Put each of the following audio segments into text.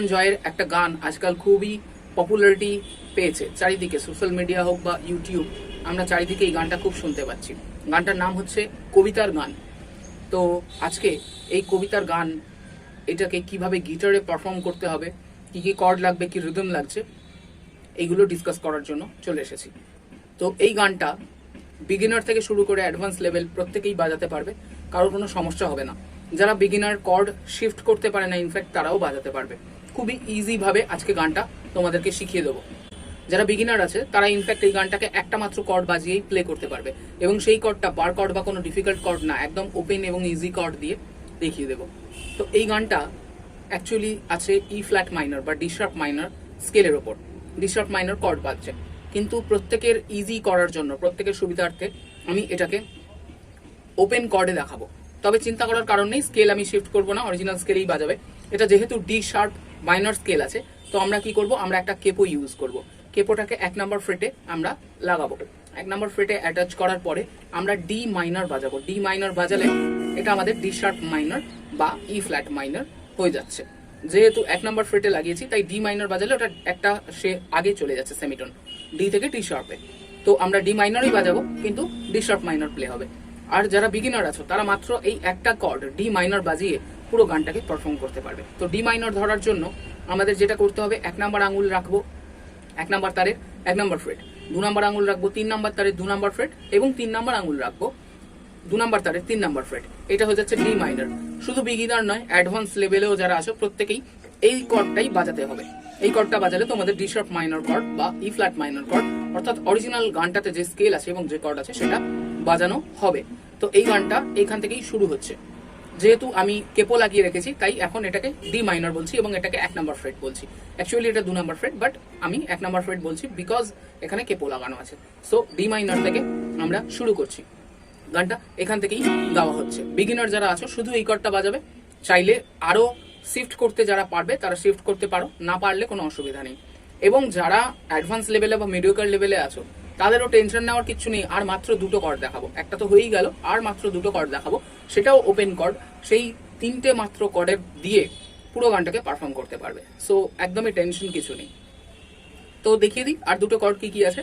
হাসান জয়ের একটা গান আজকাল খুবই পপুলারিটি পেয়েছে। চারিদিকে সোশ্যাল মিডিয়া হোক বা ইউটিউব আমরা চারিদিকে এই গানটা খুব শুনতে পাচ্ছি। গানটার নাম হচ্ছে কবিতার গান। তো আজকে এই কবিতার গান, এটাকে কীভাবে গিটারে পারফর্ম করতে হবে, কি কি কর্ড লাগবে, কি রিদম লাগছে এইগুলো ডিসকাস করার জন্য চলে এসেছি। তো এই গানটা বিগিনার থেকে শুরু করে অ্যাডভান্স লেভেল প্রত্যেকেই বাজাতে পারবে কারোর কোনো সমস্যা হবে না। যারা বিগিনার কর্ড শিফট করতে পারে না ইনফ্যাক্ট তারাও বাজাতে পারবে। খুবই ইজি ভাবে আজকে গানটা তোমাদেরকে শিখিয়ে দেবো। যারা বিগিনার আছে, তারা ইনফ্যাক্ট এই গানটাকে একটা মাত্র কর্ড বাজিয়েই প্লে করতে পারবে এবং সেই কর্ডটা বার কর্ড বা কোনো ডিফিকাল্ট কর্ড না, একদম ওপেন এবং ইজি কর্ড দিয়ে দেখিয়ে দেবো। তো এই গানটা অ্যাকচুয়ালি আছে ই ফ্ল্যাট মাইনর বা ডি মাইনর স্কেলের ওপর। ডি শার্প মাইনর কর্ড বাজছে। কিন্তু প্রত্যেকের ইজি করার জন্য, প্রত্যেকের সুবিধার্থে আমি এটাকে ওপেন কর্ডে দেখাবো। তবে চিন্তা করার কারণ নেই স্কেল আমি শিফট করব না অরিজিনাল স্কেলেই বাজাবে। এটা যেহেতু ডি শার্প মাইনর স্কেল আছে। তো আমরা কি করব? আমরা একটা কেপো ইউজ করব। কেপোটাকে এক নাম্বার ফ্রেটে আমরা লাগাবো। এক নাম্বার ফ্রেটে অ্যাটাচ করার পরে আমরা ডি মাইনর বাজাবো। ডি মাইনর বাজালে এটা আমাদের ডি শার্প মাইনর বা ই ফ্ল্যাট মাইনর হয়ে যাচ্ছে। যেহেতু এক নাম্বার ফ্রেটে লাগিয়েছি, তাই ডি মাইনর বাজালে ওটা একটা সে আগে চলে যাচ্ছে সেমিটন ডি থেকে টি শার্পে তো আমরা ডি মাইনরই বাজাবো, কিন্তু ডি শার্প মাইনর প্লে হবে। আর যারা বিগিনার আছো, তারা মাত্র এই একটা কর্ড ডি মাইনর বাজিয়ে পুরো গানটাকে পারফর্ম করতে পারবে। তো ডি মাইনর ধরার জন্য আমাদের যেটা করতে হবে, এক নাম্বার আঙুল রাখব, এক নাম্বার তারের, এক নাম্বার ফ্রেড দু নাম্বার আঙুল রাখব, তিন নাম্বার তারের দু নাম্বার ফ্রেড এবং তিন নাম্বার আঙুল রাখব, দু নাম্বার তারের তিন নাম্বার ফ্রেড এটা হয়ে যাচ্ছে ডি মাইনর শুধু বিগিনার নয় অ্যাডভান্স লেভেলেও যারা আছো, প্রত্যেকেই এই কর্ডটাই বাজাতে হবে। এই কর্ডটা বাজালে তোমাদের ডি মাইনর কর্ড বা ই ফ্ল্যাট মাইনর কর্ড অর্থাৎ অরিজিনাল গানটাতে যে স্কেল আছে এবং যে কর্ড আছে, সেটা বাজানো হবে। তো এই গানটা এখান থেকেই শুরু হচ্ছে। যেহেতু আমি কেপো লাগিয়ে রেখেছি, তাই এখন এটাকে ডি মাইনর বলছি এবং এটাকে এক নম্বর ফ্রেট বলছি। অ্যাকচুয়ালি এটা দু নম্বর ফ্রেট বাট আমি এক নম্বর ফ্রেট বলছি বিকজ এখানে কেপো লাগানো আছে। সো ডি মাইনর থেকে আমরা শুরু করছি। গানটা এখান থেকেই গাওয়া হচ্ছে। বিগিনার যারা আছো, শুধু এই কর্ডটা বাজাবে। চাইলে আরও শিফট করতে যারা পারবে, তারা শিফট করতে পারো। না পারলে কোনো অসুবিধা নেই। এবং যারা অ্যাডভান্স লেভেলে বা মিডিওকার লেভেলে আছো তাদেরও টেনশন নেওয়ার কিছু নেই। আর মাত্র দুটো কর্ড দেখাবো। একটা তো হয়েই গেল, আর মাত্র দুটো কর্ড দেখাবো। সেটাও ওপেন কর্ড সেই তিনটে মাত্র কর্ডের দিয়ে পুরো গানটাকে পারফর্ম করতে পারবে। সো একদমই টেনশন কিছু নেই। তো দেখিয়ে দিই, আর দুটো কর্ড কি কি আছে?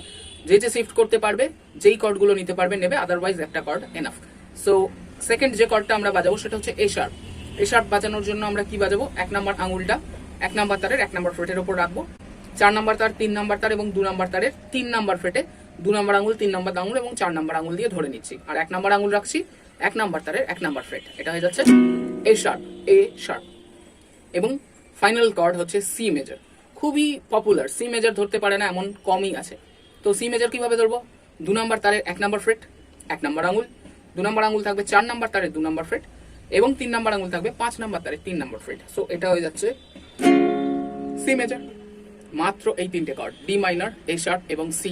যে যে শিফট করতে পারবে, যেই কর্ডগুলো নিতে পারবে, নেবে। আদারওয়াইজ একটা কর্ড এনাফ সো সেকেন্ড যে কর্ডটা আমরা বাজাবো, সেটা হচ্ছে এ শার্প এ বাজানোর জন্য আমরা কি বাজাবো? এক নাম্বার আঙুলটা, এক নাম্বার তারের, এক নাম্বার ফ্রেটের ওপর রাখব। চার নাম্বার তার, তিন নাম্বার তার এবং দু নাম্বার তারের, তিন নাম্বার ফ্রেটে দু নম্বর আঙুল, তিন নম্বর আঙুল এবং চার নাম্বার আঙুল দিয়ে ধরে নিচ্ছি। আর এক নম্বর আঙুল রাখছি, এক নম্বর তারের এক নম্বর ফ্রেট। এটা হয়ে যাচ্ছে এ শার্প এ শার্প এবং ফাইনাল কর্ড হচ্ছে সি মেজর খুবই পপুলার সি মেজর ধরতে পারে না, এমন কমই আছে। তো সি মেজর কীভাবে ধরবো? দু নম্বর তারের এক নম্বর ফ্রেট, এক নম্বর আঙুল। দু নম্বর আঙুল থাকবে চার নম্বর তারের দু নম্বর ফ্রেট এবং তিন নম্বর আঙুল থাকবে পাঁচ নম্বর তারের তিন নম্বর ফ্রেট। সো এটা হয়ে যাচ্ছে সি মেজর মাত্র এই তিনটে chord D minor A sharp এবং সি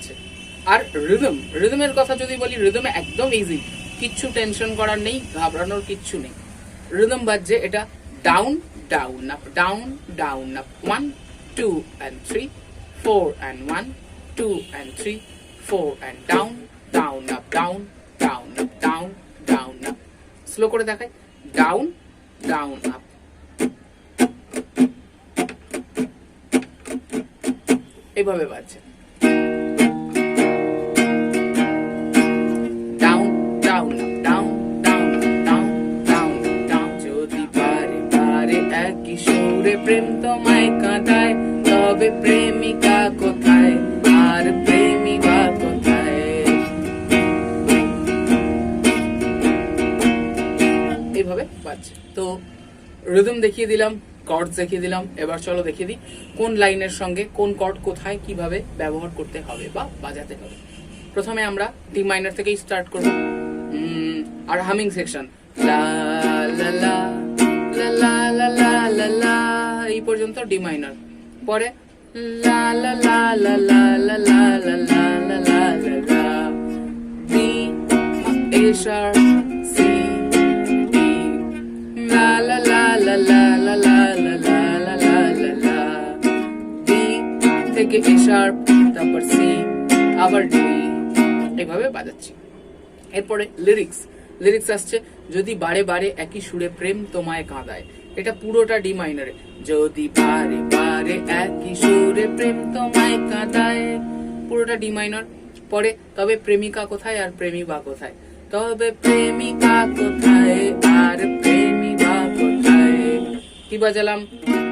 আর রিদম রিদমের কথা যদি বলি রিদমে একদম ইজি কিচ্ছু টেনশন করার নেই, ঘাবড়ানোর কিচ্ছু নেই। রিদম বাজছে এটা down down up down down up one two and three four and one two and three four and down down up down down up down down up slow করে দেখাই। Down down up এইভাবে বাজছে। প্রেম তোমায় কাঁদায়, তবে প্রেমিকা কোথায়? আর প্রেমিকা কোথায়? এইভাবে বাজছে তো রিদম দেখিয়ে দিলাম কর্ড দেখিয়ে দিলাম, এবার চলো দেখিয়ে দিই কোন লাইনের সঙ্গে কোন কর্ড কোথায় কীভাবে ব্যবহার করতে হবে বা বাজাতে হবে। প্রথমে আমরা ডি মাইনার থেকেই স্টার্ট করব। আর হামিং সেকশন লা লা পর্যন্ত ডি মাইনার পরে থেকে এ শার্প তারপর সি আবার ডি এভাবে বাজাচ্ছি এরপরে লিরিক্স লিরিক্স আসছে যদি বারে বারে একই সুরে প্রেম তোমায় কাঁদায় এটা পুরোটা ডি মাইনারে যদি বারে বারে একই সুরে প্রেম তোমায় কাঁদায়। পুরোটা ডি মাইনর পরে, তবে প্রেমিকা কোথায় আর প্রেমিকা কোথায়? তবে প্রেমিকা কোথায় আর প্রেমিকা কোথায়? কি বাজালাম?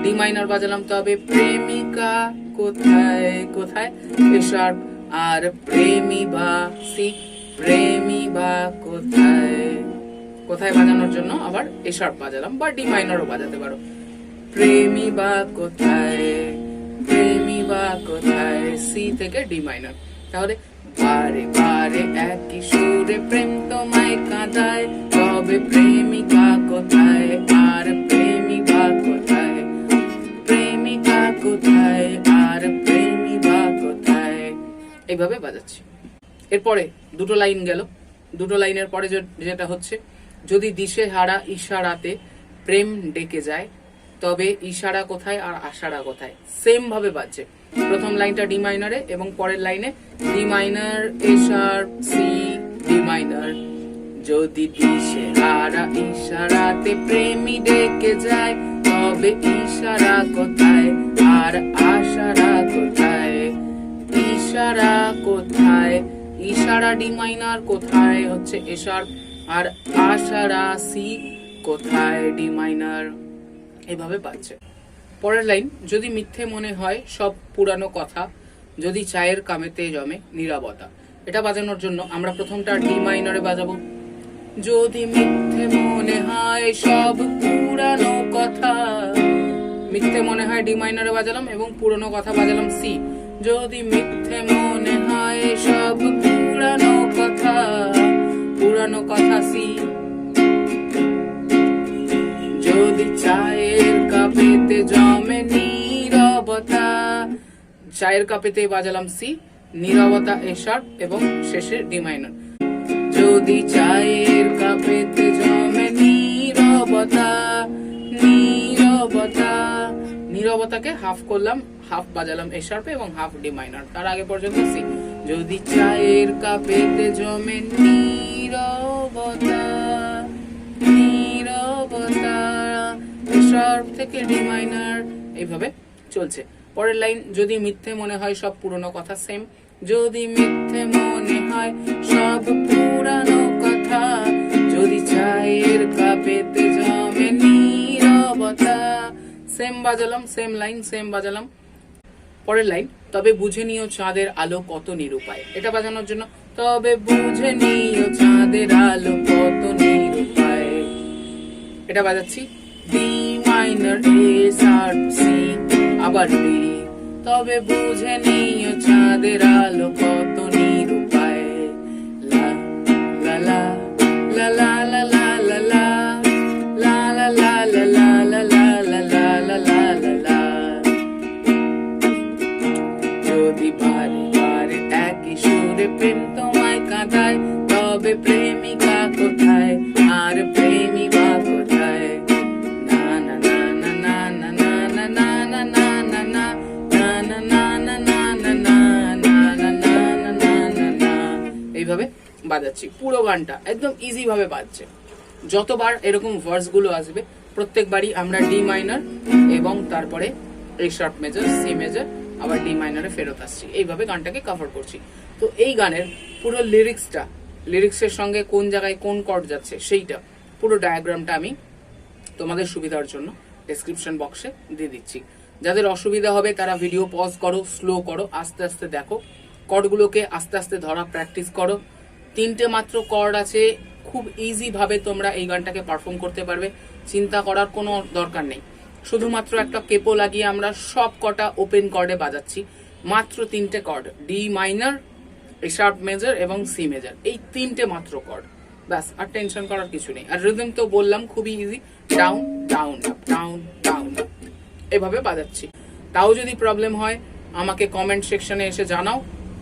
ডি মাইনর বাজালাম, তবে প্রেমিকা কোথায় কোথায়? এ শার্প আর প্রেমী বা সি প্রেমী বা কোথায়? কোথায় বাজানোর জন্য আবার এ শার্প বাজালাম, বা ডি মাইনরও বাজাতে পারো। প্রেমী বা কোথায়? প্রেমী বা কোথায়? সি থেকে ডি মাইনর তাহলে বারে বারে একই সুরে প্রেম তোমায় কাঁদায় তবে প্রেমিকা কোথায়? আর প্রেমিকা কোথায়? প্রেমিকা কোথায়? আর প্রেমিকা কোথায়? এইভাবে বাজাচ্ছি। এরপরে দুটো লাইন গেল। দুটো লাইনের পরে যেটা হচ্ছে যদি দিশে হারা ইশারাতে প্রেম ডেকে যায়, তবে ইশারা কোথায় আর আশারা কোথায়? সেম ভাবে বাজছে। প্রথম লাইনটা ডি মাইনারে এবং পরের লাইনে D minor A sharp C D minor যদি দিশে হারা ইশারাতে প্রেমী ডেকে যায়, তবে ইশারা কোথায় আর আশারা কোথায়? ইশারা কোথায়? ইশারা ডি মাইনার কোথায় হচ্ছে এশার আর আশারা সি কোথায় ডি মাইনার এভাবে পাচ্ছে। পরের লাইন, যদি মিথ্যে মনে হয়, সব পুরানো কথা, যদি চায়ের কামেতে জমে নিরাপত্তা এটা বাজানোর জন্য আমরা প্রথমটা ডি মাইনরে বাজাবো। যদি মিথ্যে মনে হয়, সব পুরানো কথা। মিথ্যে মনে হয় ডি মাইনারে বাজালাম এবং পুরনো কথা বাজালাম সি যদি মিথ্যে মনে হয়, সব পুরানো কথা। পুরানো কথা সি। যদি চায়ের কাপেতে জমে নীরবতা, চায়ের কাপেতে বাজালাম সি, নীরবতা এ শার্প এবং শেষে ডি মাইনর। যদি চায়ের কাপেতে জমে নীরবতা নীরবতা, নীরবতাকে হাফ করলাম হাফ বাজালাম এ শার্পে এবং হাফ ডি মাইনর তার আগে পর্যন্ত সি যদি চায়ের কাপেতে জমে নীরবতা নীরবতা শার্প থেকে ডি মাইনর এইভাবে চলছে। পরের লাইন, যদি মিথ্যে মনে হয় সব পুরনো কথা সেম যদি মিথ্যে মনে হয় সব পুরানো কথা, যদি চায়ের কাপেতে জমে নীরবতা সেম বাজালাম সেম লাইন সেম বাজালাম। পরের লাইন তবে বুঝে নিও চাঁদের আলো কত নিরুপায়। এটা বাজানোর জন্য, তবে বুঝে নিও চাঁদের আলো কত নিরুপায়। এটা বাজাচ্ছি। D minor A sharp C আবার ডি তবে বুঝে নিও চাঁদের আলো কত নিরুপায়। লা লা লা। বাজাচ্ছি, পুরো গানটা, একদম ইজি ভাবে বাজছে। যতবার এরকম ভার্সগুলো আসবে, প্রত্যেকবারই আমরা ডি মাইনার এবং তারপরে এই শার্প মেজর সি মেজর আবার ডি মাইনারে ফেরত আসছি। এইভাবে গানটাকে কভার করছি। তো এই গানের পুরো লিরিক্সটা লিরিক্সের সঙ্গে কোন জায়গায় কোন কর্ড যাচ্ছে, সেইটা পুরো ডায়াগ্রামটা আমি তোমাদের সুবিধার জন্য ডেসক্রিপশন বক্সে দিয়ে দিচ্ছি। যাদের অসুবিধা হবে, তারা ভিডিও পজ করো স্লো করো, আস্তে আস্তে দেখো। কর্ডগুলোকে আস্তে আস্তে ধরা প্র্যাকটিস করো। তিনটে মাত্র কর্ড আছে। খুব ইজি ভাবে তোমরা এই গানটাকে পারফর্ম করতে পারবে। চিন্তা করার কোনো দরকার নেই। শুধুমাত্র একটা কেপো লাগিয়ে আমরা সব কটা ওপেন কর্ডে বাজাচ্ছি। মাত্র তিনটে chord D minor sharp major এবং সি মেজর এই তিনটে মাত্র কর্ড ব্যাস, আর টেনশন করার কিছু নেই। আর রিদম তো বললাম, খুবই easy down down down down এভাবে বাজাচ্ছি। তাও যদি প্রবলেম হয়, আমাকে কমেন্ট সেকশনে এসে জানাও।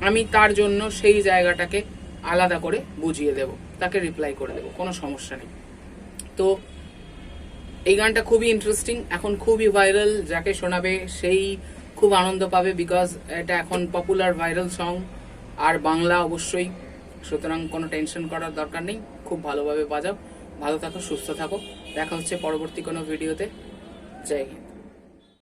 আমি তার জন্য সেই জায়গাটাকে আলাদা করে বুঝিয়ে দেব, তাকে রিপ্লাই করে দেব, কোনো সমস্যা নেই। তো এই গানটা খুবই ইন্টারেস্টিং এখন খুবই ভাইরাল যাকে শোনাবে সেই খুব আনন্দ পাবে বিকজ এটা এখন পপুলার ভাইরাল সং আর বাংলা অবশ্যই, সুতরাং কোনো টেনশন করার দরকার নেই, খুব ভালোভাবে বাজাও, ভালো থাকো, সুস্থ থাকো, দেখা হচ্ছে পরবর্তী কোনো ভিডিওতে জয় হিন্দ।